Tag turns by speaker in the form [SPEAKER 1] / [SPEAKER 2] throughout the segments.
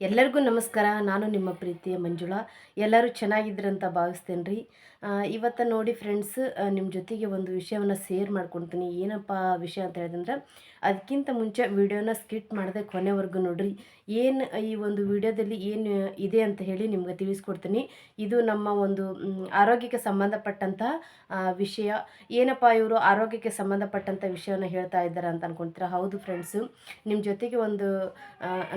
[SPEAKER 1] ಎಲ್ಲರಿಗೂ ನಮಸ್ಕಾರ. ನಾನು ನಿಮ್ಮ ಪ್ರೀತಿಯ ಮಂಜುಳಾ. ಎಲ್ಲರೂ ಚೆನ್ನಾಗಿದ್ರಂತ ಭಾವಿಸ್ತೇನೆ ರೀ ಇವತ್ತು ನೋಡಿ ಫ್ರೆಂಡ್ಸ್ ನಿಮ್ಮ ಜೊತೆಗೆ ಒಂದು ವಿಷಯವನ್ನು ಶೇರ್ ಮಾಡ್ಕೊಳ್ತೀನಿ ಏನಪ್ಪ ವಿಷಯ ಅಂತ ಹೇಳಿದಂದ್ರೆ ಅದಕ್ಕಿಂತ ಮುಂಚೆ ವಿಡಿಯೋನ ಸ್ಕಿಟ್ ಮಾಡದೆ ಕೊನೆವರೆಗೂ ನೋಡ್ರಿ. ಏನು ಈ ಒಂದು ವಿಡಿಯೋದಲ್ಲಿ ಏನು ಇದೆ ಅಂತ ಹೇಳಿ ನಿಮ್ಗೆ ತಿಳಿಸ್ಕೊಡ್ತೀನಿ. ಇದು ನಮ್ಮ ಒಂದು ಆರೋಗ್ಯಕ್ಕೆ ಸಂಬಂಧಪಟ್ಟಂತಹ ವಿಷಯ. ಏನಪ್ಪ ಇವರು ಆರೋಗ್ಯಕ್ಕೆ ಸಂಬಂಧಪಟ್ಟಂಥ ವಿಷಯನ ಹೇಳ್ತಾ ಇದ್ದಾರೆ ಅಂತ ಅನ್ಕೊಂತೀರಾ? ಹೌದು ಫ್ರೆಂಡ್ಸು ನಿಮ್ಮ ಜೊತೆಗೆ ಒಂದು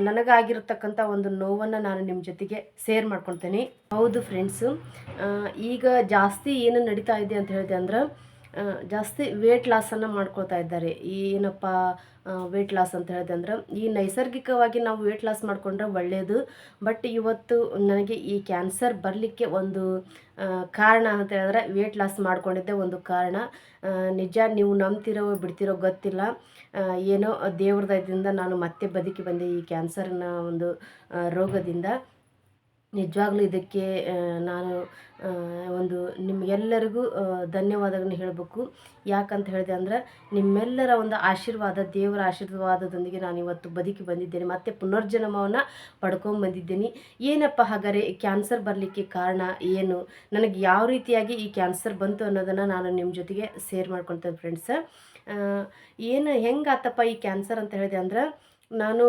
[SPEAKER 1] ನನಗೆ ನನಗಾಗಿರತಕ್ಕಂಥ ಒಂದು ನೋವನ್ನು ನಾನು ನಿಮ್ಮ ಜೊತೆಗೆ ಶೇರ್ ಮಾಡ್ಕೊಳ್ತೀನಿ. ಹೌದು ಫ್ರೆಂಡ್ಸು ಈಗ ಜಾಸ್ತಿ ಏನು ನಡೀತಾ ಇದೆ ಅಂತ ಹೇಳಿದೆ ಅಂದ್ರೆ ಜಾಸ್ತಿ ವೇಟ್ ಲಾಸನ್ನು ಮಾಡ್ಕೊಳ್ತಾ ಇದ್ದಾರೆ. ಏನಪ್ಪ ವೇಟ್ ಲಾಸ್ ಅಂತ ಹೇಳಿದೆ ಅಂದ್ರೆ, ಈ ನೈಸರ್ಗಿಕವಾಗಿ ನಾವು ವೆಯ್ಟ್ ಲಾಸ್ ಮಾಡಿಕೊಂಡ್ರೆ ಒಳ್ಳೆಯದು ಬಟ್ ಇವತ್ತು ನನಗೆ ಈ ಕ್ಯಾನ್ಸರ್ ಬರಲಿಕ್ಕೆ ಒಂದು ಕಾರಣ ಅಂತ ಹೇಳಿದ್ರೆ ವೆಯ್ಟ್ ಲಾಸ್ ಮಾಡಿಕೊಂಡಿದ್ದೆ ಒಂದು ಕಾರಣ. ನಿಜ ನೀವು ನಂಬ್ತಿರೋ, ಬಿಡ್ತಿರೋ ಗೊತ್ತಿಲ್ಲ. ಏನೋ ದೇವ್ರದಿಂದ ನಾನು ಮತ್ತೆ ಬದುಕಿ ಬಂದೆ ಈ ಕ್ಯಾನ್ಸರ್ನ ಒಂದು ರೋಗದಿಂದ. ನಿಜವಾಗ್ಲೂ ಇದಕ್ಕೆ ನಾನು ಒಂದು ನಿಮಗೆಲ್ಲರಿಗೂ ಧನ್ಯವಾದಗಳನ್ನ ಹೇಳಬೇಕು. ಯಾಕಂತ ಹೇಳಿದೆ ಅಂದ್ರೆ, ನಿಮ್ಮೆಲ್ಲರ ಒಂದು ಆಶೀರ್ವಾದ, ದೇವರ ಆಶೀರ್ವಾದದೊಂದಿಗೆ ನಾನು ಇವತ್ತು ಬದುಕಿ ಬಂದಿದ್ದೇನೆ. ಮತ್ತೆ ಪುನರ್ಜನ್ಮವನ್ನು ಪಡ್ಕೊಂಡು ಬಂದಿದ್ದೀನಿ. ಏನಪ್ಪ ಹಾಗಾದರೆ ಕ್ಯಾನ್ಸರ್ ಬರಲಿಕ್ಕೆ ಕಾರಣ ಏನು? ನನಗೆ ಯಾವ ರೀತಿಯಾಗಿ ಈ ಕ್ಯಾನ್ಸರ್ ಬಂತು ಅನ್ನೋದನ್ನು ನಾನು ನಿಮ್ಮ ಜೊತೆಗೆ ಶೇರ್ ಮಾಡ್ಕೊತೇನೆ ಫ್ರೆಂಡ್ಸ್ ಏನು ಹೆಂಗಾತಪ್ಪ ಈ ಕ್ಯಾನ್ಸರ್ ಅಂತ ಹೇಳಿದೆ ಅಂದ್ರೆ, ನಾನು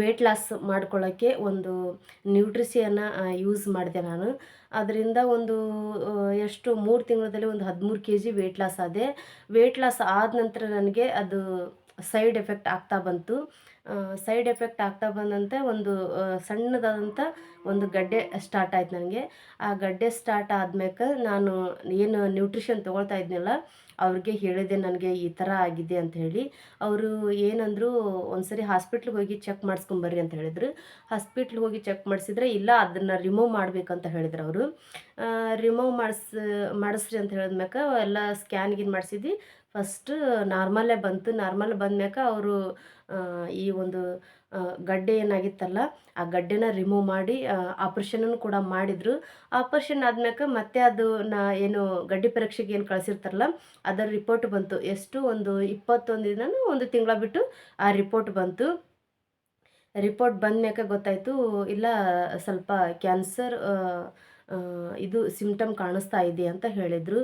[SPEAKER 1] ವೇಟ್ ಲಾಸ್ ಮಾಡ್ಕೊಳ್ಳೋಕ್ಕೆ ಒಂದು ನ್ಯೂಟ್ರಿಸಿಯನ್ನು ಯೂಸ್ ಮಾಡಿದೆ ನಾನು. ಅದರಿಂದ ಒಂದು ಎಷ್ಟು ಮೂರು ತಿಂಗಳಲ್ಲಿ ಒಂದು ಹದಿಮೂರು ಕೆ ಜಿ ವೆಯ್ಟ್ ಲಾಸ್ ಆದೆ. ವೆಯ್ಟ್ ಲಾಸ್ ಆದ ನಂತರ ನನಗೆ ಅದು ಸೈಡ್ ಎಫೆಕ್ಟ್ ಆಗ್ತಾ ಬಂತು. ಸೈಡ್ ಎಫೆಕ್ಟ್ ಆಗ್ತಾ ಬಂದಂತೆ ಒಂದು ಸಣ್ಣದಾದಂಥ ಒಂದು ಗಡ್ಡೆ ಸ್ಟಾರ್ಟ್ ಆಯ್ತು ನನಗೆ. ಆ ಗಡ್ಡೆ ಸ್ಟಾರ್ಟ್ ಆದ್ಮೇಲೆ ನಾನು ಏನು ನ್ಯೂಟ್ರಿಷನ್ ತೊಗೊಳ್ತಾ ಇದ್ನಲ್ಲ ಅವ್ರಿಗೆ ಹೇಳಿದೆ ನನಗೆ ಈ ಥರ ಆಗಿದೆ ಅಂತ ಹೇಳಿ. ಅವರು ಏನಂದರು ಒಂದ್ಸರಿ ಹಾಸ್ಪಿಟ್ಲಿಗೆ ಹೋಗಿ ಚೆಕ್ ಮಾಡಿಸ್ಕೊಂಬರ್ರಿ ಅಂತ ಹೇಳಿದ್ರು. ಹಾಸ್ಪಿಟ್ಲ್ಗೆ ಹೋಗಿ ಚೆಕ್ ಮಾಡಿಸಿದ್ರೆ ಇಲ್ಲ, ಅದನ್ನು ರಿಮೂವ್ ಮಾಡಬೇಕಂತ ಹೇಳಿದ್ರು ಅವರು. ರಿಮೂವ್ ಮಾಡಿಸ್, ಮಾಡಿಸ್ರಿ ಅಂತ ಹೇಳಿದ್ಮ್ಯಾಕ ಎಲ್ಲ ಸ್ಕ್ಯಾನ್ ಮಾಡಿಸಿದ್ವಿ. ಫಸ್ಟ್ ನಾರ್ಮಲ್ಲೇ ಬಂತು. ನಾರ್ಮಲ್ ಬಂದ್ಮ್ಯಾಕ ಅವರು ಈ ಒಂದು ಗಡ್ಡೆ ಏನಾಗಿತ್ತಲ್ಲ, ಆ ಗಡ್ಡೆನ ರಿಮೂವ್ ಮಾಡಿ ಆಪ್ರೇಷನನ್ನು ಕೂಡ ಮಾಡಿದರು. ಆಪ್ರೇಷನ್ ಆದ್ಮ್ಯಾಕ ಮತ್ತೆ ಅದು ನಾ ಏನು ಗಡ್ಡೆ ಪರೀಕ್ಷೆಗೆ ಏನು ಕಳಿಸಿರ್ತಾರಲ್ಲ, ಅದರ ರಿಪೋರ್ಟ್ ಬಂತು. ಎಷ್ಟು? ಒಂದು ಇಪ್ಪತ್ತೊಂದು ದಿನ ಒಂದು ತಿಂಗಳ ಬಿಟ್ಟು ಆ ರಿಪೋರ್ಟ್ ಬಂತು. ರಿಪೋರ್ಟ್ ಬಂದ್ಮ್ಯಾಕ ಗೊತ್ತಾಯಿತು, ಇಲ್ಲ ಸ್ವಲ್ಪ ಕ್ಯಾನ್ಸರ್ ಇದು ಸಿಮ್ಟಮ್ ಕಾಣಿಸ್ತಾ ಇದೆ ಅಂತ ಹೇಳಿದರು.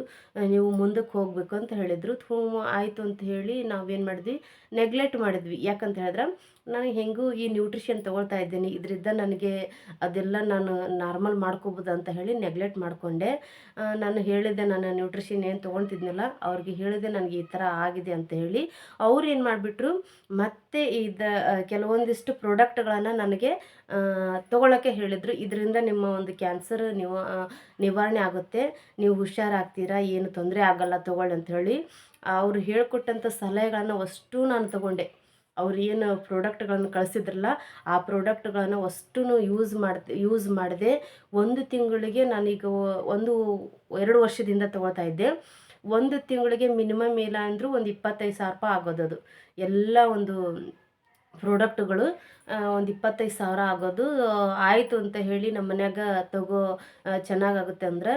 [SPEAKER 1] ನೀವು ಮುಂದಕ್ಕೆ ಹೋಗಬೇಕು ಅಂತ ಹೇಳಿದರು. ಹ್ಞೂ ಆಯಿತು ಅಂತ ಹೇಳಿ ನಾವೇನು ಮಾಡಿದ್ವಿ? ನೆಗ್ಲೆಕ್ಟ್ ಮಾಡಿದ್ವಿ. ಯಾಕಂತ ಹೇಳಿದ್ರೆ ನಾನು ಹೆಂಗೂ ಈ ನ್ಯೂಟ್ರಿಷನ್ ತೊಗೊಳ್ತಾ ಇದ್ದೀನಿ. ಇದರಿಂದ ನನಗೆ ಅದೆಲ್ಲ ನಾನು ನಾರ್ಮಲ್ ಮಾಡ್ಕೋಬೋದು ಅಂತ ಹೇಳಿ ನೆಗ್ಲೆಕ್ಟ್ ಮಾಡಿಕೊಂಡೆ. ನಾನು ಹೇಳಿದೆ ನಾನು ನ್ಯೂಟ್ರಿಷನ್ ಏನು ತೊಗೊಳ್ತಿದ್ನಲ್ಲ, ಅವ್ರಿಗೆ ಹೇಳಿದೆ ನನಗೆ ಈ ಥರ ಆಗಿದೆ ಅಂತ ಹೇಳಿ. ಅವ್ರು ಏನು ಮಾಡಿಬಿಟ್ರು, ಮತ್ತೆ ಇದ ಕೆಲವೊಂದಿಷ್ಟು ಪ್ರಾಡಕ್ಟ್ಗಳನ್ನು ನನಗೆ ತೊಗೊಳಕ್ಕೆ ಹೇಳಿದರು. ಇದರಿಂದ ನಿಮ್ಮ ಒಂದು ಕ್ಯಾನ್ಸರ್ ನಿವ ನಿವಾರಣೆ ಆಗುತ್ತೆ. ನೀವು ಹುಷಾರಾಗ್ತೀರಾ, ಏನು ತೊಂದರೆ ಆಗಲ್ಲ, ತೊಗೊಳ್ಳಿ ಅಂತ ಹೇಳಿ. ಅವರು ಹೇಳ್ಕೊಟ್ಟಂಥ ಸಲಹೆಗಳನ್ನು ಅಷ್ಟು ನಾನು ತಗೊಂಡೆ. ಅವ್ರು ಏನು ಪ್ರಾಡಕ್ಟ್ಗಳನ್ನು ಕಳಿಸಿದ್ರಲ್ಲ, ಆ ಪ್ರಾಡಕ್ಟ್ಗಳನ್ನು ಅಷ್ಟು ಯೂಸ್ ಮಾಡ್ ಯೂಸ್ ಮಾಡಿದೆ ಒಂದು ತಿಂಗಳಿಗೆ ನಾನೀಗ ಒಂದು ಎರಡು ವರ್ಷದಿಂದ ತೊಗೊಳ್ತಾ ಇದ್ದೆ. ಒಂದು ತಿಂಗಳಿಗೆ ಮಿನಿಮಮ್ ಇಲ್ಲ ಅಂದರೂ ಒಂದು ಇಪ್ಪತ್ತೈದು ಸಾವಿರ ರೂಪಾಯಿ ಆಗೋದು ಅದು. ಎಲ್ಲ ಒಂದು ಪ್ರಾಡಕ್ಟ್ಗಳು ಒಂದು ಇಪ್ಪತ್ತೈದು ಸಾವಿರ ಆಗೋದು. ಆಯಿತು ಅಂತ ಹೇಳಿ ನಮ್ಮ ಮನ್ಯಾಗ ತಗೋ ಚೆನ್ನಾಗಾಗುತ್ತೆ ಅಂದ್ರೆ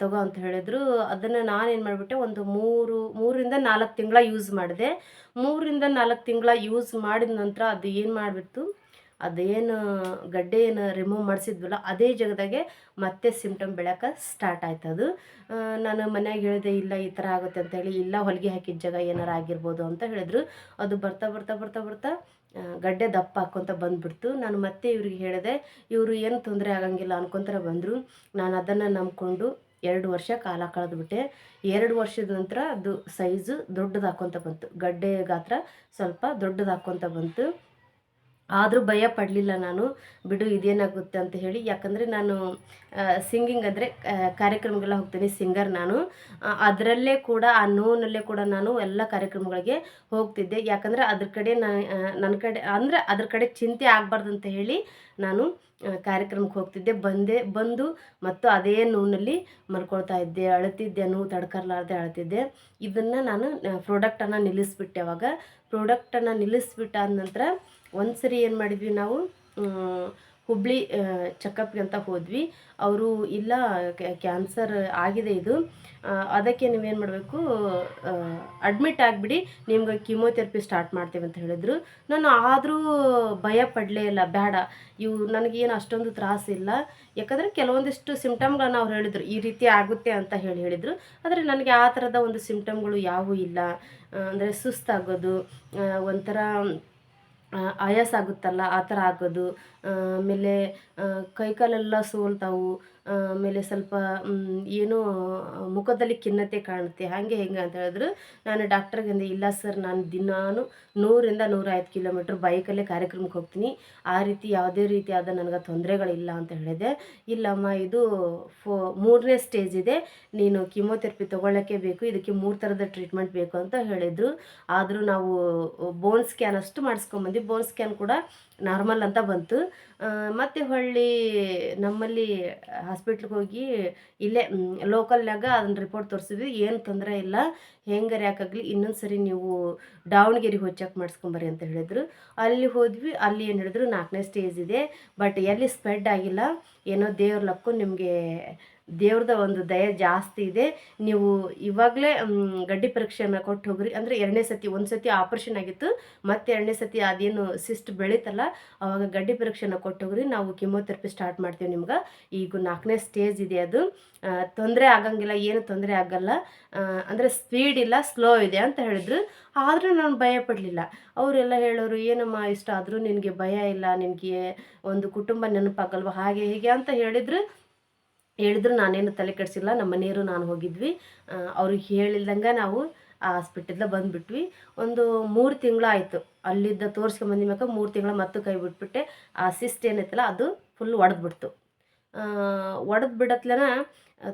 [SPEAKER 1] ತಗೋ ಅಂತ ಹೇಳಿದರು. ಅದನ್ನು ನಾನೇನು ಮಾಡಿಬಿಟ್ಟೆ, ಒಂದು ಮೂರು, ಮೂರಿಂದ ನಾಲ್ಕು ತಿಂಗಳ ಯೂಸ್ ಮಾಡಿದೆ. ಮೂರಿಂದ ನಾಲ್ಕು ತಿಂಗಳ ಯೂಸ್ ಮಾಡಿದ ನಂತರ ಅದು ಏನು ಮಾಡಿಬಿಡ್ತು? ಅದೇನು ಗಡ್ಡೆ ಏನು ರಿಮೂವ್ ಮಾಡಿಸಿದ್ವಲ್ಲ, ಅದೇ ಜಾಗದಾಗೆ ಮತ್ತೆ ಸಿಮ್ಟಮ್ ಬೆಳಕ ಸ್ಟಾರ್ಟ್ ಆಯ್ತು ಅದು. ನಾನು ಮನ್ಯಾಗ ಹೇಳಿದೆ, ಇಲ್ಲ ಈ ಥರ ಆಗುತ್ತೆ ಅಂತ ಹೇಳಿ, ಇಲ್ಲ ಹೊಲಿಗೆ ಹಾಕಿದ ಜಾಗ ಏನಾರು ಆಗಿರ್ಬೋದು ಅಂತ ಹೇಳಿದ್ರು. ಅದು ಬರ್ತಾ ಬರ್ತಾ ಬರ್ತಾ ಬರ್ತಾ ಗಡ್ಡೆ ದಪ್ಪ ಹಾಕ್ಕೊತ ಬಂದ್ಬಿಡ್ತು. ನಾನು ಮತ್ತೆ ಇವ್ರಿಗೆ ಹೇಳಿದೆ, ಇವರು ಏನು ತೊಂದರೆ ಆಗಂಗಿಲ್ಲ ಅನ್ಕೊಂತಾರ ಬಂದರು. ನಾನು ಅದನ್ನು ನಂಬಿಕೊಂಡು ಎರಡು ವರ್ಷ ಕಾಲ ಕಳೆದ್ಬಿಟ್ಟೆ. ಎರಡು ವರ್ಷದ ನಂತರ ಅದು ಸೈಜು ದೊಡ್ಡದು ಹಾಕ್ಕೊತ ಬಂತು. ಗಡ್ಡೆ ಗಾತ್ರ ಸ್ವಲ್ಪ ದೊಡ್ಡದಾಕೊಂತ ಬಂತು. ಆದರೂ ಭಯ ಪಡಲಿಲ್ಲ ನಾನು. ಬಿಡು, ಇದೇನಾಗುತ್ತೆ ಅಂತ ಹೇಳಿ. ಯಾಕಂದರೆ ನಾನು ಸಿಂಗಿಂಗ್ ಅಂದರೆ ಕಾರ್ಯಕ್ರಮಗೆಲ್ಲ ಹೋಗ್ತೀನಿ ಸಿಂಗರ್ ನಾನು. ಅದರಲ್ಲೇ ಕೂಡ, ಆ ನೋವಿನಲ್ಲೇ ಕೂಡ ನಾನು ಎಲ್ಲ ಕಾರ್ಯಕ್ರಮಗಳಿಗೆ ಹೋಗ್ತಿದ್ದೆ. ಯಾಕಂದರೆ ಅದ್ರ ಕಡೆ ನನ್ನ ಕಡೆ, ಅಂದರೆ ಅದ್ರ ಕಡೆ ಚಿಂತೆ ಆಗಬಾರ್ದು ಅಂತ ಹೇಳಿ ನಾನು ಕಾರ್ಯಕ್ರಮಕ್ಕೆ ಹೋಗ್ತಿದ್ದೆ. ಬಂದೆ, ಬಂದು ಮತ್ತು ಅದೇ ನೋವಿನಲ್ಲಿ ಮಲ್ಕೊಳ್ತಾ ಇದ್ದೆ. ಅಳ್ತಿದ್ದೆ, ನೋವು ತಡ್ಕರ್ಲಾರ್ದೆ ಅಳ್ತಿದ್ದೆ. ಇದನ್ನು ನಾನು ಪ್ರಾಡಕ್ಟನ್ನು ನಿಲ್ಲಿಸ್ಬಿಟ್ಟೆ ಅವಾಗ. ಪ್ರಾಡಕ್ಟನ್ನು ನಿಲ್ಲಿಸ್ಬಿಟ್ಟಾದ ನಂತರ ಒಂದು ಸರಿ ಏನು ಮಾಡಿದ್ವಿ ನಾವು ಹುಬ್ಳಿ ಚೆಕಪ್ಗೆ ಅಂತ ಹೋದ್ವಿ. ಅವರು, ಇಲ್ಲ ಕ್ಯಾನ್ಸರ್ ಆಗಿದೆ ಇದು. ಅದಕ್ಕೆ ನೀವೇನು ಮಾಡಬೇಕು ಅಡ್ಮಿಟ್ ಆಗಿಬಿಡಿ, ನಿಮ್ಗೆ ಕೀಮೋಥೆರಪಿ ಸ್ಟಾರ್ಟ್ ಮಾಡ್ತೇವೆ ಅಂತ ಹೇಳಿದರು. ನಾನು ಆದರೂ ಭಯ ಪಡಲೇ ಇಲ್ಲ ಬೇಡ ಇವು, ನನಗೇನು ಅಷ್ಟೊಂದು ತ್ರಾಸಿಲ್ಲ ಯಾಕಂದರೆ ಕೆಲವೊಂದಿಷ್ಟು ಸಿಮ್ಟಮ್ಗಳನ್ನ ಅವ್ರು ಹೇಳಿದರು. ಈ ರೀತಿ ಆಗುತ್ತೆ ಅಂತ ಹೇಳಿ ಹೇಳಿದರು. ಆದರೆ ನನಗೆ ಆ ಥರದ ಒಂದು ಸಿಮ್ಟಮ್ಗಳು ಯಾವೂ ಇಲ್ಲ. ಅಂದರೆ ಸುಸ್ತಾಗೋದು ಒಂಥರ ಆಯಾಸ ಆಗುತ್ತಲ್ಲ ಆ ಥರ ಆಗೋದು. ಆಮೇಲೆ ಕೈ ಕಾಲೆಲ್ಲ ಸೋಲ್ತಾವು. ಆಮೇಲೆ ಸ್ವಲ್ಪ ಏನು ಮುಖದಲ್ಲಿ ಖಿನ್ನತೆ ಕಾಣುತ್ತೆ. ಹಾಗೆ ಹೆಂಗೆ ಅಂತ ಹೇಳಿದ್ರು, ನಾನು ಡಾಕ್ಟರ್ಗೆ ಅಂದೆ, ಇಲ್ಲ ಸರ್ ನಾನು ದಿನಾನು ನೂರಿಂದ ನೂರೈವತ್ತು ಕಿಲೋಮೀಟ್ರ್ ಬೈಕಲ್ಲೇ ಕಾರ್ಯಕ್ರಮಕ್ಕೆ ಹೋಗ್ತೀನಿ. ಆ ರೀತಿ ಯಾವುದೇ ರೀತಿಯಾದ ನನಗೆ ತೊಂದರೆಗಳಿಲ್ಲ ಅಂತ ಹೇಳಿದೆ. ಇಲ್ಲಮ್ಮ, ಇದು ಫೋ, ಮೂರನೇ ಸ್ಟೇಜ್ ಇದೆ. ನೀನು ಕಿಮೋಥೆರಪಿ ತೊಗೊಳ್ಳೋಕ್ಕೆ ಬೇಕು, ಇದಕ್ಕೆ ಮೂರು ಥರದ ಟ್ರೀಟ್ಮೆಂಟ್ ಬೇಕು ಅಂತ ಹೇಳಿದರು. ಆದರೂ ನಾವು ಬೋನ್ ಸ್ಕ್ಯಾನ್ ಅಷ್ಟು ಮಾಡಿಸ್ಕೊಂಬಂದು ಬೋನ್ ಸ್ಕ್ಯಾನ್ ಕೂಡ ನಾರ್ಮಲ್ ಅಂತ ಬಂತು. ಮತ್ತು ಹೊಳ್ಳಿ ನಮ್ಮಲ್ಲಿ ಹಾಸ್ಪಿಟ್ಲಿಗೆ ಹೋಗಿ ಇಲ್ಲೇ ಲೋಕಲ್ನಾಗ ಅದನ್ನ ರಿಪೋರ್ಟ್ ತೋರಿಸಿದ್ವಿ. ಏನು ತೊಂದರೆ ಇಲ್ಲ. ಹೆಂಗೆ ಯಾಕಾಗಲಿ ಇನ್ನೊಂದು ಸರಿ ನೀವು ದಾವಣಗೆರೆ ಹೋಗಿ ಚೆಕ್ ಮಾಡಿಸ್ಕೊಂಬರ್ರಿ ಅಂತ ಹೇಳಿದರು. ಅಲ್ಲಿ ಹೋದ್ವಿ, ಅಲ್ಲಿ ಏನು ಹೇಳಿದ್ರು, ನಾಲ್ಕನೇ ಸ್ಟೇಜ್ ಇದೆ. ಬಟ್ ಎಲ್ಲಿ ಸ್ಪ್ರೆಡ್ ಆಗಿಲ್ಲ. ಏನೋ ದೇವ್ರ ಲಕ್ಕು ನಿಮಗೆ ದೇವ್ರದ ಒಂದು ದಯ ಜಾಸ್ತಿ ಇದೆ. ನೀವು ಇವಾಗಲೇ ಗಡ್ಡಿ ಪರೀಕ್ಷೆಯನ್ನು ಕೊಟ್ಟು ಹೋಗ್ರಿ. ಅಂದರೆ ಎರಡನೇ ಸತಿ, ಒಂದು ಸತಿ ಆಪ್ರೇಷನ್ ಆಗಿತ್ತು. ಮತ್ತೆ ಎರಡನೇ ಸತಿ ಅದೇನು ಸಿಸ್ಟ್ ಬೆಳೀತಲ್ಲ, ಅವಾಗ ಗಡ್ಡಿ ಪರೀಕ್ಷೆನ ಕೊಟ್ಟು ಹೋಗ್ರಿ. ನಾವು ಕಿಮೋಥೆರಪಿ ಸ್ಟಾರ್ಟ್ ಮಾಡ್ತೀವಿ ನಿಮ್ಗೆ. ಈಗ ನಾಲ್ಕನೇ ಸ್ಟೇಜ್ ಇದೆ ಅದು. ತೊಂದರೆ ಆಗಂಗಿಲ್ಲ, ಏನು ತೊಂದರೆ ಆಗಲ್ಲ. ಅಂದರೆ ಸ್ಪೀಡ್ ಇಲ್ಲ ಸ್ಲೋ ಇದೆ ಅಂತ ಹೇಳಿದ್ರು. ಆದರೂ ನಾನು ಭಯ ಪಡಲಿಲ್ಲ. ಅವರೆಲ್ಲ ಹೇಳೋರು, ಏನಮ್ಮ ಇಷ್ಟ ಆದರೂ ನಿನಗೆ ಭಯ ಇಲ್ಲ. ನಿನಗೆ ಒಂದು ಕುಟುಂಬ ನೆನಪಾಗಲ್ವ? ಹಾಗೆ ಹೀಗೆ ಅಂತ ಹೇಳಿದ್ರು. ಹೇಳಿದ್ರು ನಾನೇನು ತಲೆ ಕೆಡಿಸಿಲ್ಲ, ನಮ್ಮ ಮನೆಯವರು ನಾನು ಹೋಗಿದ್ವಿ. ಅವ್ರಿಗೆ ಹೇಳಿಲ್ದಂಗೆ ನಾವು ಹಾಸ್ಪಿಟಲ್ ಹಾಸ್ಪಿಟಲ್ದ ಬಂದುಬಿಟ್ವಿ. ಒಂದು ಮೂರು ತಿಂಗಳು ಆಯಿತು. ಅಲ್ಲಿದ್ದ ತೋರಿಸ್ಕೊಂಬಂದಿ ಮ್ಯಾಕ ಮೂರು ತಿಂಗಳ ಮತ್ತೆ ಕೈ ಬಿಟ್ಬಿಟ್ಟೆ. ಆ ಸಿಸ್ಟ್ ಏನೈತಲ್ಲ ಅದು ಫುಲ್ ಒಡೆದ್ಬಿಡ್ತು. ಒಡೆದು ಬಿಡತ್ಲನ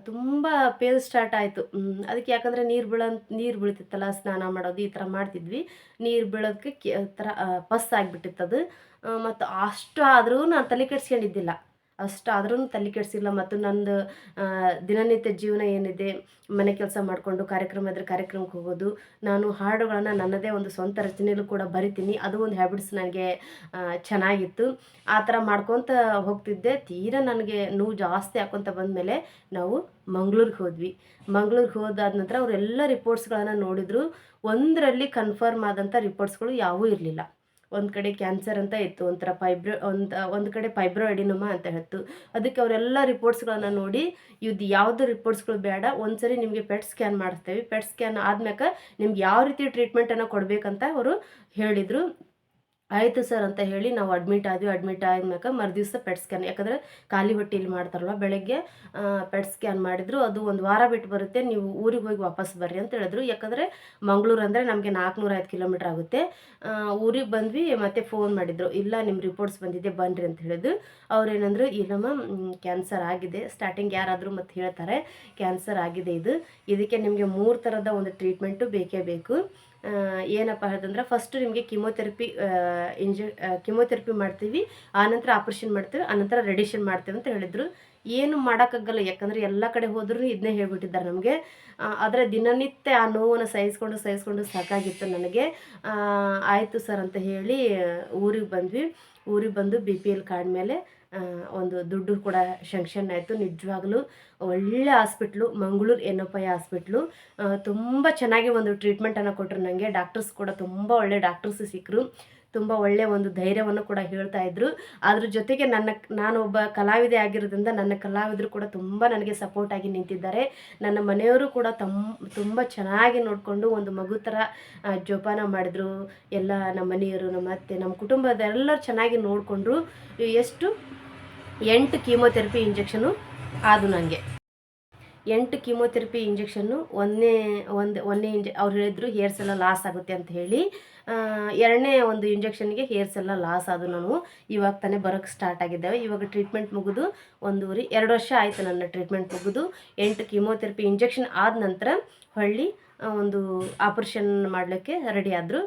[SPEAKER 1] ತುಂಬ ಪೇನ್ ಸ್ಟಾರ್ಟ್ ಆಯಿತು. ಅದಕ್ಕೆ ಯಾಕಂದರೆ ನೀರು ಬೀಳೋ ನೀರು ಬೀಳ್ತಿತ್ತಲ್ಲ, ಸ್ನಾನ ಮಾಡೋದು ಈ ಥರ ಮಾಡ್ತಿದ್ವಿ. ನೀರು ಬೀಳೋದಕ್ಕೆ ಥರ ಪಸ್ ಆಗಿಬಿಟ್ಟಿತ್ತು ಅದು ಮತ್ತು ಅಷ್ಟು ಆದರೂ ನಾನು ತಲೆ ಕೆಡ್ಸ್ಕೊಂಡಿದ್ದಿಲ್ಲ. ಅಷ್ಟಾದ್ರೂ ತಲೆ ಕೆಡಿಸಿಲ್ಲ ಮತ್ತು ನಂದು ದಿನನಿತ್ಯ ಜೀವನ ಏನಿದೆ, ಮನೆ ಕೆಲಸ ಮಾಡಿಕೊಂಡು ಕಾರ್ಯಕ್ರಮ ಇದ್ರೆ ಕಾರ್ಯಕ್ರಮಕ್ಕೆ ಹೋಗೋದು, ನಾನು ಹಾಡುಗಳನ್ನು ನನ್ನದೇ ಒಂದು ಸ್ವಂತ ರಚನೆಯಲ್ಲೂ ಕೂಡ ಬರಿತೀನಿ, ಅದು ಒಂದು ಹ್ಯಾಬಿಟ್ಸ್ ನನಗೆ ಚೆನ್ನಾಗಿತ್ತು. ಆ ಥರ ಮಾಡ್ಕೊತ ಹೋಗ್ತಿದ್ದೆ, ತೀರಾ ನನಗೆ ನೋವು ಜಾಸ್ತಿ ಹಾಕೊತ ಬಂದಮೇಲೆ ನಾವು ಮಂಗ್ಳೂರಿಗೆ ಹೋದ್ವಿ. ಮಂಗ್ಳೂರಿಗೆ ಹೋದಾದ ನಂತರ ಅವರೆಲ್ಲ ರಿಪೋರ್ಟ್ಸ್ಗಳನ್ನು ನೋಡಿದ್ರು, ಒಂದರಲ್ಲಿ ಕನ್ಫರ್ಮ್ ಆದಂಥ ರಿಪೋರ್ಟ್ಸ್ಗಳು ಯಾವೂ ಇರಲಿಲ್ಲ. ಒಂದು ಕಡೆ ಕ್ಯಾನ್ಸರ್ ಅಂತ ಇತ್ತು, ಒಂಥರ ಫೈಬ್ರೋ, ಒಂದು ಒಂದು ಕಡೆ ಫೈಬ್ರೋ ಎಡಿನೋಮ ಅಂತ ಹೇಳ್ತು. ಅದಕ್ಕೆ ಅವರೆಲ್ಲ ರಿಪೋರ್ಟ್ಸ್ಗಳನ್ನು ನೋಡಿ ಇದು ಯಾವುದು ರಿಪೋರ್ಟ್ಸ್ಗಳು ಬೇಡ, ಒಂದ್ಸರಿ ನಿಮಗೆ ಪೆಟ್ ಸ್ಕ್ಯಾನ್ ಮಾಡಿಸ್ತೇವೆ ಪೆಟ್ ಸ್ಕ್ಯಾನ್ ಆದ್ಮ್ಯಾಕ ನಿಮ್ಗೆ ಯಾವ ರೀತಿ ಟ್ರೀಟ್ಮೆಂಟನ್ನು ಕೊಡಬೇಕಂತ ಅವರು ಹೇಳಿದರು. ಆಯಿತು ಸರ್ ಅಂತ ಹೇಳಿ ನಾವು ಅಡ್ಮಿಟ್ ಆದ್ವಿ. ಅಡ್ಮಿಟ್ ಆದ್ಮ್ಯಾಕ ಮರುದಿವ್ಸ ಪೆಟ್ ಸ್ಕ್ಯಾನ್ ಯಾಕಂದರೆ ಖಾಲಿ ಹೊಟ್ಟೆಯಲ್ಲಿ ಮಾಡ್ತಾರಲ್ವ ಬೆಳಗ್ಗೆ ಪೆಟ್ ಸ್ಕ್ಯಾನ್ ಮಾಡಿದ್ರು. ಅದು ಒಂದು ವಾರ ಬಿಟ್ಟು ಬರುತ್ತೆ. ನೀವು ಊರಿಗೆ ಹೋಗಿ ವಾಪಸ್ ಬರ್ರಿ ಅಂತ ಹೇಳಿದ್ರು. ಯಾಕಂದರೆ ಮಂಗಳೂರು ಅಂದರೆ ನಮಗೆ ನಾಲ್ಕುನೂರ ಐದು ಕಿಲೋಮೀಟ್ರ್ ಆಗುತ್ತೆ. ಊರಿಗೆ ಬಂದ್ವಿ, ಮತ್ತೆ ಫೋನ್ ಮಾಡಿದ್ರು. ಇಲ್ಲ ನಿಮ್ಮ ರಿಪೋರ್ಟ್ಸ್ ಬಂದಿದೆ ಬನ್ನಿರಿ ಅಂತ ಹೇಳಿದ್ರು. ಅವ್ರೇನಂದ್ರು ಇಲ್ಲಮ್ಮ ಕ್ಯಾನ್ಸರ್ ಆಗಿದೆ. ಸ್ಟಾರ್ಟಿಂಗ್ ಯಾರಾದರೂ ಮತ್ತೆ ಹೇಳ್ತಾರೆ. ಕ್ಯಾನ್ಸರ್ ಆಗಿದೆ ಇದು. ಇದಕ್ಕೆ ನಿಮಗೆ ಮೂರು ಥರದ ಒಂದು ಟ್ರೀಟ್ಮೆಂಟು ಬೇಕೇ ಬೇಕು. ಏನಪ್ಪ ಹೇಳಿದಂದ್ರೆ ಫಸ್ಟು ನಿಮಗೆ ಕಿಮೋಥೆರಪಿ ಇಂಜ ಕಿಮೋಥೆರಪಿ ಮಾಡ್ತೀವಿ ಆನಂತರ ಆಪ್ರೇಷನ್ ಮಾಡ್ತೀವಿ ಆನಂತರ ರೆಡಿಷನ್ ಮಾಡ್ತೀವಿ ಅಂತ ಹೇಳಿದರು. ಏನು ಮಾಡೋಕ್ಕಾಗಲ್ಲ, ಯಾಕಂದರೆ ಎಲ್ಲ ಕಡೆ ಹೋದ್ರೂ ಇದನ್ನೇ ಹೇಳ್ಬಿಟ್ಟಿದ್ದಾರೆ ನಮಗೆ. ಆದರೆ ದಿನನಿತ್ಯ ಆ ನೋವನ್ನು ಸಹಿಸ್ಕೊಂಡು ಸಹಿಸ್ಕೊಂಡು ಸಾಕಾಗಿತ್ತು ನನಗೆ. ಆಯಿತು ಸರ್ ಅಂತ ಹೇಳಿ, ಊರಿಗೆ ಬಂದ್ವಿ. ಊರಿಗೆ ಬಂದು ಬಿ ಪಿ ಎಲ್ ಕಾರ್ಡ್ ಮೇಲೆ ಒಂದು ದುಡ್ಡು ಕೂಡ ಶಂಕ್ಷನ್ ಆಯಿತು. ನಿಜವಾಗ್ಲೂ ಒಳ್ಳೆ ಹಾಸ್ಪಿಟ್ಲು, ಮಂಗಳೂರು ಎನ್ನಪ್ಪಯ್ಯ ಹಾಸ್ಪಿಟ್ಲು. ತುಂಬ ಚೆನ್ನಾಗಿ ಒಂದು ಟ್ರೀಟ್ಮೆಂಟನ್ನು ಕೊಟ್ಟರು ನನಗೆ ಡಾಕ್ಟರ್ಸ್ ಕೂಡ ತುಂಬ ಒಳ್ಳೆ ಡಾಕ್ಟರ್ಸ್ ಸಿಕ್ಕರು ತುಂಬ ಒಳ್ಳೆಯ ಒಂದು ಧೈರ್ಯವನ್ನು ಕೂಡ ಹೇಳ್ತಾ ಇದ್ರು. ಅದ್ರ ಜೊತೆಗೆ ನನ್ನ, ನಾನು ಒಬ್ಬ ಕಲಾವಿದೆ ಆಗಿರೋದ್ರಿಂದ ನನ್ನ ಕಲಾವಿದರು ಕೂಡ ತುಂಬ ನನಗೆ ಸಪೋರ್ಟ್ ಆಗಿ ನಿಂತಿದ್ದಾರೆ. ನನ್ನ ಮನೆಯವರು ಕೂಡ ತಮ್ಮ ತುಂಬ ಚೆನ್ನಾಗಿ ನೋಡಿಕೊಂಡು ಒಂದು ಮಗು ಥರ ಜೋಪಾನ ಮಾಡಿದ್ರು. ಎಲ್ಲ ನಮ್ಮ ಮನೆಯವರು, ನಮ್ಮ ಅತ್ತೆ, ನಮ್ಮ ಕುಟುಂಬದ ಎಲ್ಲರೂ ಚೆನ್ನಾಗಿ ನೋಡಿಕೊಂಡ್ರು. ಎಷ್ಟು ಎಂಟು ಕೀಮೋಥೆರಪಿ ಇಂಜೆಕ್ಷನು ಆದು ನನಗೆ ಎಂಟು ಕೀಮೋಥೆರಪಿ ಇಂಜೆಕ್ಷನ್ನು ಒಂದನೇ, ಒಂದು, ಒಂದನೇ ಇಂಜೆ, ಅವ್ರು ಹೇಳಿದ್ರು ಹೇರ್ಸ್ ಎಲ್ಲ ಲಾಸ್ ಆಗುತ್ತೆ ಅಂತ ಹೇಳಿ. ಎರಡನೇ ಒಂದು ಇಂಜೆಕ್ಷನ್ಗೆ ಹೇರ್ಸ್ ಎಲ್ಲ ಲಾಸ್ ಆದವು ನಾನು. ಇವಾಗ ತಾನೇ ಬರೋಕ್ಕೆ ಸ್ಟಾರ್ಟ್ ಆಗಿದ್ದಾವೆ. ಇವಾಗ ಟ್ರೀಟ್ಮೆಂಟ್ ಮುಗಿದು ಒಂದೂವರೆ, ಎರಡು ವರ್ಷ ಆಯಿತು ನನ್ನ ಟ್ರೀಟ್ಮೆಂಟ್ ಮುಗಿದು. ಎಂಟು ಕೀಮೋಥೆರಪಿ ಇಂಜೆಕ್ಷನ್ ಆದ ನಂತರ ಹೊಳ್ಳಿ ಒಂದು ಆಪ್ರೇಷನ್ ಮಾಡಲಿಕ್ಕೆ ರೆಡಿ ಆದರು.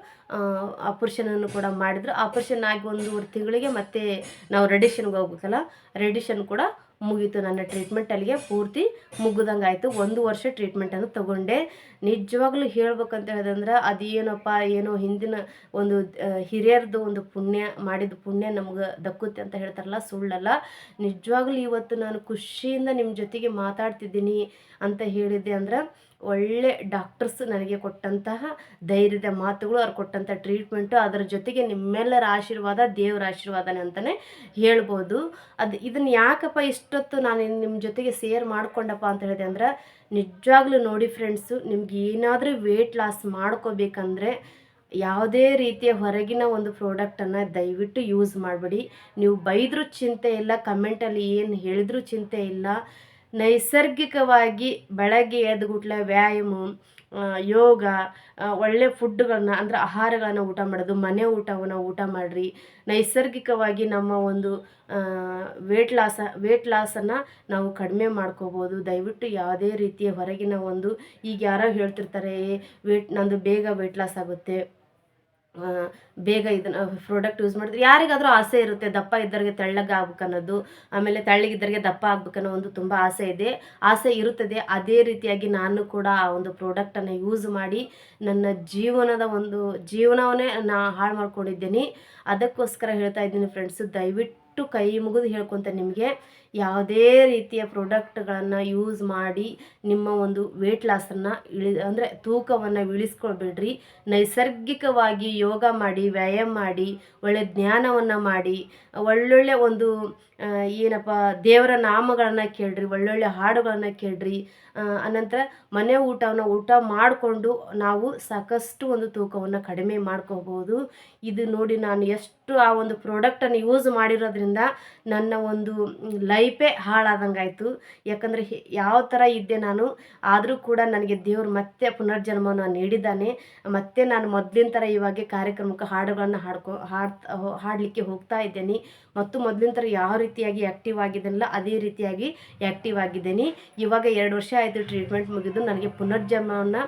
[SPEAKER 1] ಆಪ್ರೇಷನನ್ನು ಕೂಡ ಮಾಡಿದ್ರು. ಆಪ್ರೇಷನ್ ಆಗಿ ಒಂದೂವರೆ ತಿಂಗಳಿಗೆ ಮತ್ತೆ ನಾವು ರೆಡಿಷನ್ಗೆ ಹೋಗ್ಬೇಕಲ್ಲ? ರೆಡಿಷನ್ ಕೂಡ ಮುಗೀತು ನನ್ನ ಟ್ರೀಟ್ಮೆಂಟ್ ಅಲ್ಲಿಗೆ. ಪೂರ್ತಿ ಮುಗ್ದಂಗೆ ಆಯಿತು. ಒಂದು ವರ್ಷ ಟ್ರೀಟ್ಮೆಂಟನ್ನು ತಗೊಂಡೆ. ನಿಜವಾಗ್ಲೂ ಹೇಳ್ಬೇಕಂತ ಹೇಳಿದಂದ್ರೆ ಅದೇನಪ್ಪ, ಏನೋ ಹಿಂದಿನ ಒಂದು ಹಿರಿಯರದು ಹಿರಿಯರ್ದು ಒಂದು ಪುಣ್ಯ, ಮಾಡಿದ ಪುಣ್ಯ ನಮ್ಗೆ ದಕ್ಕುತ್ತೆ ಅಂತ ಹೇಳ್ತಾರಲ್ಲ, ಸುಳ್ಳಲ್ಲ. ನಿಜವಾಗ್ಲೂ ಇವತ್ತು ನಾನು ಖುಷಿಯಿಂದ ನಿಮ್ಮ ಜೊತೆಗೆ ಮಾತಾಡ್ತಿದ್ದೀನಿ ಅಂತ ಹೇಳಿದ್ದೆ ಅಂದ್ರೆ ಒಳ್ಳೆ ಡಾಕ್ಟರ್ಸ್ ನನಗೆ ಕೊಟ್ಟಂತಹ ಧೈರ್ಯದ ಮಾತುಗಳು, ಅವ್ರು ಕೊಟ್ಟಂಥ ಟ್ರೀಟ್ಮೆಂಟು ಅದರ ಜೊತೆಗೆ ನಿಮ್ಮೆಲ್ಲರ ಆಶೀರ್ವಾದ, ದೇವರ ಆಶೀರ್ವಾದನೆ ಅಂತಲೇ ಹೇಳ್ಬೋದು. ಅದು ಇದನ್ನು ಯಾಕಪ್ಪ ಇಷ್ಟೊತ್ತು ನಾನು ನಿಮ್ಮ ಜೊತೆಗೆ ಸೇರ್ ಮಾಡ್ಕೊಂಡಪ್ಪ ಅಂತ ಹೇಳಿದೆ ಅಂದ್ರೆ, ನಿಜವಾಗ್ಲೂ ನೋಡಿ ಫ್ರೆಂಡ್ಸು ನಿಮ್ಗೆ ಏನಾದರೂ ವೇಟ್ ಲಾಸ್ ಮಾಡ್ಕೋಬೇಕಂದ್ರೆ ಯಾವುದೇ ರೀತಿಯ ಹೊರಗಿನ ಒಂದು ಪ್ರಾಡಕ್ಟನ್ನು ದಯವಿಟ್ಟು ಯೂಸ್ ಮಾಡಬೇಡಿ. ನೀವು ಬೈದರೂ ಚಿಂತೆ ಇಲ್ಲ ಕಮೆಂಟಲ್ಲಿ ಏನು ಹೇಳಿದ್ರೂ ಚಿಂತೆ ಇಲ್ಲ. ನೈಸರ್ಗಿಕವಾಗಿ ಬೆಳಗ್ಗೆ ಗುಟ್ಲ ವ್ಯಾಯಾಮ ಯೋಗ ಒಳ್ಳೆಯ ಒಳ್ಳೆ ಫುಡ್ಗಳನ್ನ ಅಂದ್ರೆ ಆಹಾರಗಳನ್ನು ಊಟ ಮಾಡೋದು, ಮನೆ ಊಟವನ್ನು ಊಟ ಮಾಡಿರಿ. ನೈಸರ್ಗಿಕವಾಗಿ ನಮ್ಮ ಒಂದು ವೇಟ್ ಲಾಸ ವೇಟ್ ಲಾಸನ್ನು ನಾವು ಕಡಿಮೆ ಮಾಡ್ಕೋಬೋದು. ದಯವಿಟ್ಟು ಯಾವುದೇ ರೀತಿಯ ಹೊರಗಿನ ಒಂದು, ಈಗ ಯಾರೋ ಹೇಳ್ತಿರ್ತಾರೆ ವೇಟ್ ನಂದು ಬೇಗ ವೇಟ್ ಲಾಸ್ ಆಗುತ್ತೆ. ಬೇಗ ಇದನ್ನು ಪ್ರಾಡಕ್ಟ್ ಯೂಸ್ ಮಾಡಿದ್ರೆ ಯಾರಿಗಾದರೂ ಆಸೆ ಇರುತ್ತೆ, ದಪ್ಪ ಇದ್ದವ್ರಿಗೆ ತೆಳ್ಳಗೆ ಆಗ್ಬೇಕನ್ನೋದು, ಆಮೇಲೆ ತೆಳ್ಳಗಿದ್ದವ್ರಿಗೆ ದಪ್ಪ ಆಗ್ಬೇಕನ್ನೋ ಒಂದು ತುಂಬ ಆಸೆ ಇದೆ. ಆಸೆ ಇರುತ್ತದೆ. ಅದೇ ರೀತಿಯಾಗಿ ನಾನು ಕೂಡ ಆ ಒಂದು ಪ್ರಾಡಕ್ಟನ್ನು ಯೂಸ್ ಮಾಡಿ ನನ್ನ ಜೀವನದ ಒಂದು ಜೀವನವನ್ನೇ ನಾ ಹಾಳು ಮಾಡ್ಕೊಂಡಿದ್ದೀನಿ. ಅದಕ್ಕೋಸ್ಕರ ಹೇಳ್ತಾ ಇದ್ದೀನಿ ಫ್ರೆಂಡ್ಸು ದಯವಿಟ್ಟು ಕೈ ಮುಗಿದು ಹೇಳ್ಕೊತ ನಿಮಗೆ. ಯಾವುದೇ ರೀತಿಯ ಪ್ರಾಡಕ್ಟ್ಗಳನ್ನು ಯೂಸ್ ಮಾಡಿ ನಿಮ್ಮ ಒಂದು ವೆಯ್ಟ್ ಲಾಸನ್ನು ಇಳಿ, ಅಂದರೆ ತೂಕವನ್ನು ಇಳಿಸ್ಕೊಳ್ಬೇಡ್ರಿ ನೈಸರ್ಗಿಕವಾಗಿ ಯೋಗ ಮಾಡಿ, ವ್ಯಾಯಾಮ ಮಾಡಿ, ಒಳ್ಳೆ ಜ್ಞಾನವನ್ನು ಮಾಡಿ, ಒಳ್ಳೊಳ್ಳೆ ಒಂದು ಏನಪ್ಪ, ದೇವರ ನಾಮಗಳನ್ನು ಕೇಳ್ರಿ, ಒಳ್ಳೊಳ್ಳೆ ಹಾಡುಗಳನ್ನು ಕೇಳ್ರಿ ಅನಂತರ ಮನೆ ಊಟವನ್ನು ಊಟ ಮಾಡಿಕೊಂಡು ನಾವು ಸಾಕಷ್ಟು ಒಂದು ತೂಕವನ್ನು ಕಡಿಮೆ ಮಾಡ್ಕೋಬೋದು. ಇದು ನೋಡಿ ನಾನು ಎಷ್ಟು ಆ ಒಂದು ಪ್ರಾಡಕ್ಟನ್ನು ಯೂಸ್ ಮಾಡಿರೋದ್ರಿಂದ ನನ್ನ ಒಂದು ಲೈಫೇ ಹಾಳಾದಂಗಾಯಿತು. ಯಾಕಂದರೆ ಯಾವ ಥರ ಇದ್ದೆ ನಾನು, ಆದರೂ ಕೂಡ ನನಗೆ ದೇವರು ಮತ್ತೆ ಪುನರ್ಜನ್ಮವನ್ನು ನೀಡಿದ್ದಾನೆ. ಮತ್ತೆ ನಾನು ಮೊದಲಿನ ಥರ ಇವಾಗ ಕಾರ್ಯಕ್ರಮಕ್ಕೆ ಹಾಡುಗಳನ್ನು ಹಾಡ್ಕೊ ಹಾಡ್ ಹಾಡಲಿಕ್ಕೆ ಹೋಗ್ತಾ ಇದ್ದೇನೆ. ಮತ್ತು ಮೊದಲಿನ ಥರ ಯಾವ ರೀತಿಯಾಗಿ ಆ್ಯಕ್ಟಿವ್ ಆಗಿದ್ದೆನಲ್ಲ, ಅದೇ ರೀತಿಯಾಗಿ ಆ್ಯಕ್ಟಿವ್ ಆಗಿದ್ದೇನೆ. ಇವಾಗ ಎರಡು ವರ್ಷ ಆಯಿತು ಟ್ರೀಟ್ಮೆಂಟ್ ಮುಗಿದು ನನಗೆ ಪುನರ್ಜನ್ಮವನ್ನು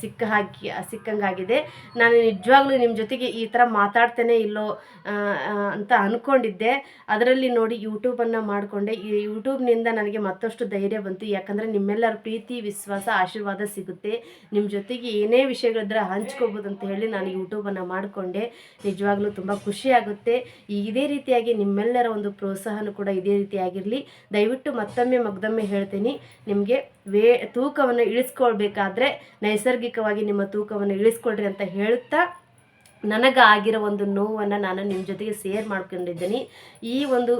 [SPEAKER 1] ಸಿಕ್ಕ ಹಾಕಿ ಸಿಕ್ಕಂಗಾಗಿದೆ. ನಾನು ನಿಜವಾಗ್ಲೂ ನಿಮ್ಮ ಜೊತೆಗೆ ಈ ಥರ ಮಾತಾಡ್ತೇನೆ ಇಲ್ಲೋ ಅಂತ ಅಂದ್ಕೊಂಡಿದ್ದೆ ಅದರಲ್ಲಿ ನೋಡಿ ಯೂಟ್ಯೂಬನ್ನು ಮಾಡಿಕೊಂಡೆ. ಈ ಯೂಟ್ಯೂಬ್ನಿಂದ ನನಗೆ ಮತ್ತಷ್ಟು ಧೈರ್ಯ ಬಂತು. ಯಾಕಂದರೆ ನಿಮ್ಮೆಲ್ಲರ ಪ್ರೀತಿ, ವಿಶ್ವಾಸ, ಆಶೀರ್ವಾದ ಸಿಗುತ್ತೆ. ನಿಮ್ಮ ಜೊತೆಗೆ ಏನೇ ವಿಷಯಗಳಿದ್ರೆ ಹಂಚ್ಕೋಬೋದು ಅಂತ ಹೇಳಿ ನಾನು ಯೂಟ್ಯೂಬನ್ನು ಮಾಡಿಕೊಂಡೆ. ನಿಜವಾಗ್ಲೂ ತುಂಬ ಖುಷಿಯಾಗುತ್ತೆ ಇದೇ ರೀತಿಯಾಗಿ ನಿಮ್ಮೆಲ್ಲರ ಒಂದು ಪ್ರೋತ್ಸಾಹನೂ ಕೂಡ ಇದೇ ರೀತಿಯಾಗಿರಲಿ ದಯವಿಟ್ಟು ಮತ್ತೊಮ್ಮೆ ಮಗ್ದೊಮ್ಮೆ ಹೇಳ್ತೀನಿ. ನಿಮಗೆ ವೇ, ತೂಕವನ್ನು ಇಳಿಸ್ಕೊಳ್ಬೇಕಾದ್ರೆ ನೈಸರ್ಗಿಕವಾಗಿ ನಿಮ್ಮ ತೂಕವನ್ನು ಇಳಿಸ್ಕೊಳ್ರಿ ಅಂತ ಹೇಳುತ್ತಾ ನನಗೆ ಆಗಿರೋ ಒಂದು ನೋವನ್ನು ನಾನು ನಿಮ್ಮ ಜೊತೆಗೆ ಶೇರ್ ಮಾಡ್ಕೊಂಡಿದ್ದೀನಿ. ಈ ಒಂದು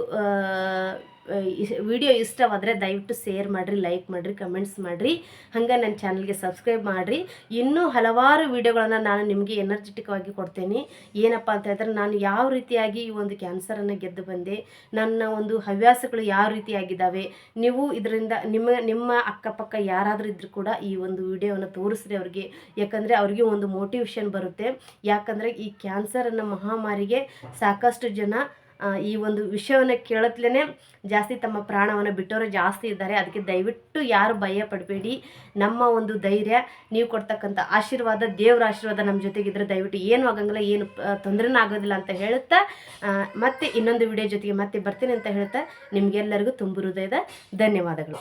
[SPEAKER 1] ವಿಡಿಯೋ ಇಷ್ಟವಾದರೆ ದಯವಿಟ್ಟು ಶೇರ್ ಮಾಡಿರಿ ಲೈಕ್ ಮಾಡಿರಿ ಕಮೆಂಟ್ಸ್ ಮಾಡಿರಿ. ಹಂಗೆ ನನ್ನ ಚಾನಲ್ಗೆ ಸಬ್ಸ್ಕ್ರೈಬ್ ಮಾಡಿರಿ. ಇನ್ನೂ ಹಲವಾರು ವಿಡಿಯೋಗಳನ್ನು ನಾನು ನಿಮಗೆ ಎನರ್ಜೆಟಿಕ್ವಾಗಿ ಕೊಡ್ತೇನೆ. ಏನಪ್ಪ ಅಂತ ಹೇಳಿದ್ರೆ ನಾನು ಯಾವ ರೀತಿಯಾಗಿ ಈ ಒಂದು ಕ್ಯಾನ್ಸರನ್ನು ಗೆದ್ದು ಬಂದೆ, ನನ್ನ ಒಂದು ಹವ್ಯಾಸಗಳು ಯಾವ ರೀತಿಯಾಗಿದ್ದಾವೆ, ನೀವು ಇದರಿಂದ ನಿಮ್ಮ ನಿಮ್ಮ ಅಕ್ಕಪಕ್ಕ ಯಾರಾದರೂ ಇದ್ದರೂ ಕೂಡ ಈ ಒಂದು ವಿಡಿಯೋವನ್ನು ತೋರಿಸ್ರಿ ಅವ್ರಿಗೆ. ಯಾಕಂದರೆ ಅವ್ರಿಗೆ ಒಂದು ಮೋಟಿವೇಶನ್ ಬರುತ್ತೆ. ಯಾಕಂದರೆ ಈ ಕ್ಯಾನ್ಸರ್ ಅನ್ನೋ ಮಹಾಮಾರಿಗೆ ಸಾಕಷ್ಟು ಜನ ಈ ಒಂದು ವಿಷಯವನ್ನು ಕೇಳತ್ಲೇ ಜಾಸ್ತಿ ತಮ್ಮ ಪ್ರಾಣವನ್ನು ಬಿಟ್ಟವರು ಜಾಸ್ತಿ ಇದ್ದಾರೆ. ಅದಕ್ಕೆ ದಯವಿಟ್ಟು ಯಾರು ಭಯ ಪಡಬೇಡಿ. ನಮ್ಮ ಒಂದು ಧೈರ್ಯ, ನೀವು ಕೊಡ್ತಕ್ಕಂಥ ಆಶೀರ್ವಾದ, ದೇವರ ಆಶೀರ್ವಾದ ನಮ್ಮ ಜೊತೆಗಿದ್ರೆ ದಯವಿಟ್ಟು ಏನು ಆಗಂಗಿಲ್ಲ, ಏನು ತೊಂದರೆನೂ ಆಗೋದಿಲ್ಲ ಅಂತ ಹೇಳುತ್ತಾ ಮತ್ತೆ ಇನ್ನೊಂದು ವಿಡಿಯೋ ಜೊತೆಗೆ ಮತ್ತೆ ಬರ್ತೀನಿ ಅಂತ ಹೇಳ್ತಾ ನಿಮಗೆಲ್ಲರಿಗೂ ತುಂಬ ಹೃದಯದ ಧನ್ಯವಾದಗಳು.